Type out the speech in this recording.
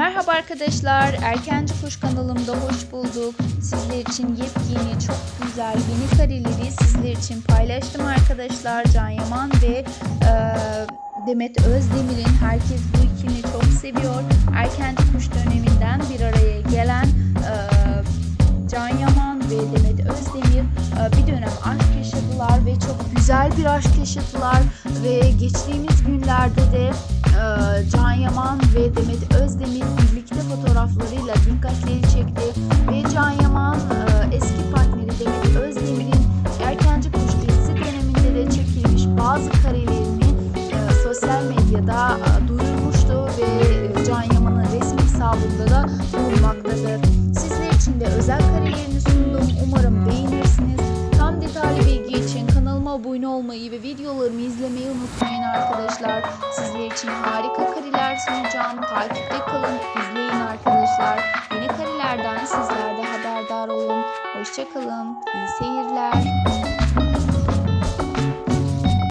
Merhaba arkadaşlar, Erkenci Kuş kanalımda hoş bulduk. Sizler için yepyeni, çok güzel yeni kareleri sizler için paylaştım arkadaşlar. Can Yaman ve e, Demet Özdemir'in herkes bu ikilini çok seviyor. Erkenci Kuş döneminden bir araya gelen e, Can Yaman ve Demet Özdemir e, bir dönem aşk yaşadılar ve çok güzel bir aşk yaşadılar ve geçtiğimiz günlerde de çekti ve Can Yaman e, eski partneri Demet Özdemir'in Erkenci Kuş dizisi döneminde de çekilmiş bazı karelerini e, sosyal medyada e, duyurmuştu ve Can Yaman'ın resmi hesabında da bulunmaktadır. Sizler için de özel karelerini sundum. Umarım beğenirsiniz. Tam detaylı bilgi için kanalıma abone olmayı ve videolarımı izlemeyi unutmayın arkadaşlar. Sizler için harika kareler sunacağım. Takipte kalın, izleyin arkadaşlar. Hoşçakalın, iyi seyirler.